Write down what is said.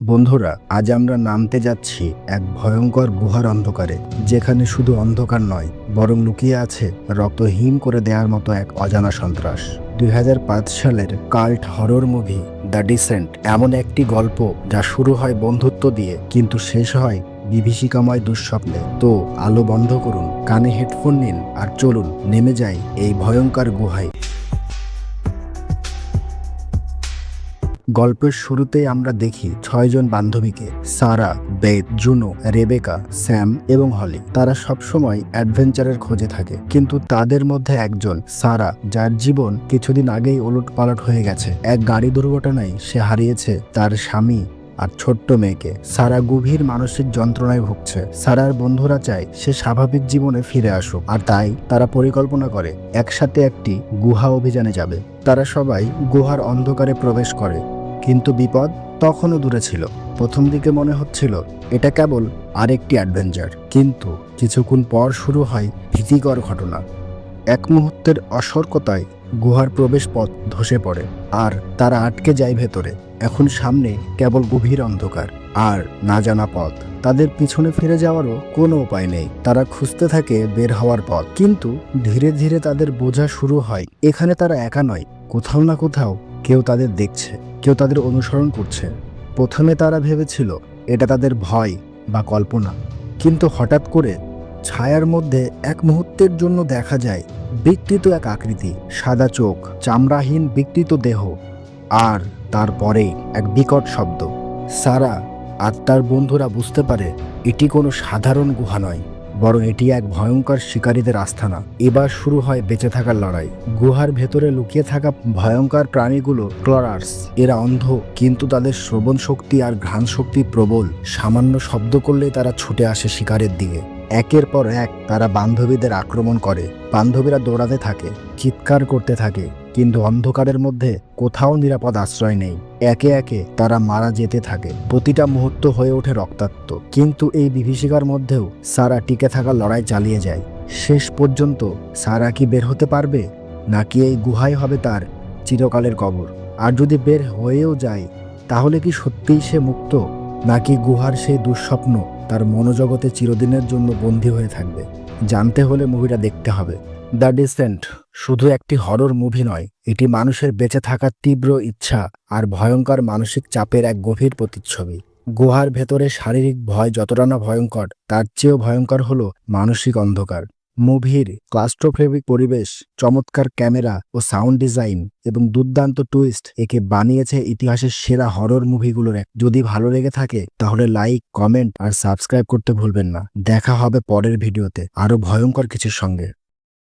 বন্ধুরা, আজ আমরা নামতে যাচ্ছি এক ভয়ঙ্কর গুহার অন্ধকারে, যেখানে শুধু অন্ধকার নয়, বরং লুকিয়ে আছে রক্তহীন করে দেওয়ার মতো এক অজানা সন্ত্রাস। দু হাজার পাঁচ সালের cult horror movie, The Descent, এমন একটি গল্প যা শুরু হয় বন্ধুত্ব দিয়ে, কিন্তু শেষ হয় বিভীষিকাময় দুঃস্বপ্নে। তো, আলো বন্ধ করুন, কানে হেডফোন নিন, আর চলুন, নেমে যাই এই ভয়ঙ্কর গুহায়। গল্পের শুরুতেই আমরা দেখি ছয়জন বান্ধবীকে, সারা, বেদ, জুনো, রেবেকা, স্যাম এবং হলি। তারা সবসময় অ্যাডভেঞ্চারের খোঁজে থাকে। কিন্তু তাদের মধ্যে একজন, সারা, যার জীবন কিছুদিন আগেই ওলট পালট হয়ে গেছে। এক গাড়ি দুর্ঘটনায় সে হারিয়েছে তার স্বামী আর ছোট্ট মেয়েকে। সারা গভীর মানসিক যন্ত্রণায় ভুগছে। সারার বন্ধুরা চায় সে স্বাভাবিক জীবনে ফিরে আসুক। আর তাই তারা পরিকল্পনা করে, একসাথে একটি গুহা অভিযানে যাবে। তারা সবাই গুহার অন্ধকারে প্রবেশ করে। কিন্তু বিপদ তখনও দূরে ছিল। প্রথম দিকে মনে হচ্ছিল, এটা কেবল আরেকটি অ্যাডভেঞ্চার। কিন্তু কিছুক্ষণ পর শুরু হয় ভীতিকর ঘটনা। এক মুহূর্তের অসর্কতায় গুহার প্রবেশ পথ ধসে পড়ে আর তারা আটকে যায় ভেতরে। এখন সামনে কেবল গভীর অন্ধকার। আর না জানা পথ। তাদের পিছনে ফিরে যাওয়ারও কোনো উপায় নেই। তারা খুঁজতে থাকে বের হওয়ার পথ। কিন্তু ধীরে ধীরে তাদের বোঝা শুরু হয়, এখানে তারা একা নয়। কোথাও না কোথাও কেউ তাদের দেখছে। কেউ তাদের অনুসরণ করছে। প্রথমে তারা ভেবেছিল, এটা তাদের ভয় বা কল্পনা। কিন্তু হঠাৎ করে ছায়ার মধ্যে এক মুহূর্তের জন্য দেখা যায়, বিকৃত এক আকৃতি, সাদা চোখ, চামড়াহীন বিকৃত দেহ, আর তারপরে এক বিকট শব্দ। সারা আর তার বন্ধুরা বুঝতে পারে, এটি কোনো সাধারণ গুহা নয়। বরং এটি এক ভয়ঙ্কর শিকারীদের আস্থানা। এবার শুরু হয় বেঁচে থাকার লড়াই। গুহার ভেতরে লুকিয়ে থাকা ভয়ঙ্কর প্রাণীগুলো ক্লরার্স। এরা অন্ধ, কিন্তু তাদের শ্রবণ শক্তি আর ঘ্রাণ শক্তি প্রবল। সামান্য শব্দ করলেই তারা ছুটে আসে শিকারের দিকে। একের পর এক তারা বান্ধবীদের আক্রমণ করে। বান্ধবীরা দৌড়াতে থাকে, চিৎকার করতে থাকে, কিন্তু অন্ধকারের মধ্যে কোথাও নিরাপদ আশ্রয় নেই। একে একে তারা মারা যেতে থাকে। প্রতিটা মুহূর্ত হয়ে ওঠে রক্তাক্ত। কিন্তু এই বিভীষিকার মধ্যেও সারা টিকে থাকা লড়াই চালিয়ে যায়। শেষ পর্যন্ত সারা কি বের হতে পারবে? নাকি এই গুহাই হবে তার চিরকালের কবর? আর যদি বের হয়েও যায়, তাহলে কি সত্যিই সে মুক্ত? নাকি গুহার সেই দুঃস্বপ্ন তার মনোজগতে চিরদিনের জন্য বন্দী হয়ে থাকবে। জানতে হলে মুভিটা দেখতে হবে। দ্য ডিসেন্ট শুধু একটি হরর মুভি নয়, এটি মানুষের বেঁচে থাকার তীব্র ইচ্ছা আর ভয়ঙ্কর মানসিক চাপের এক গভীর প্রতিচ্ছবি। গুহার ভেতরে শারীরিক ভয় যতটা না ভয়ঙ্কর, তার চেয়েও ভয়ঙ্কর হলো মানসিক অন্ধকার। মুভির ক্লাস্ট্রোফেবিক পরিবেশ, চমৎকার ক্যামেরা ও সাউন্ড ডিজাইন এবং দুর্দান্ত টুইস্ট একে বানিয়েছে ইতিহাসের সেরা হরর মুভিগুলোর এক। যদি ভালো লেগে থাকে, তাহলে লাইক, কমেন্ট আর সাবস্ক্রাইব করতে ভুলবেন না। দেখা হবে পরের ভিডিওতে। আরও ভয়ঙ্কর কিছুর সঙ্গে।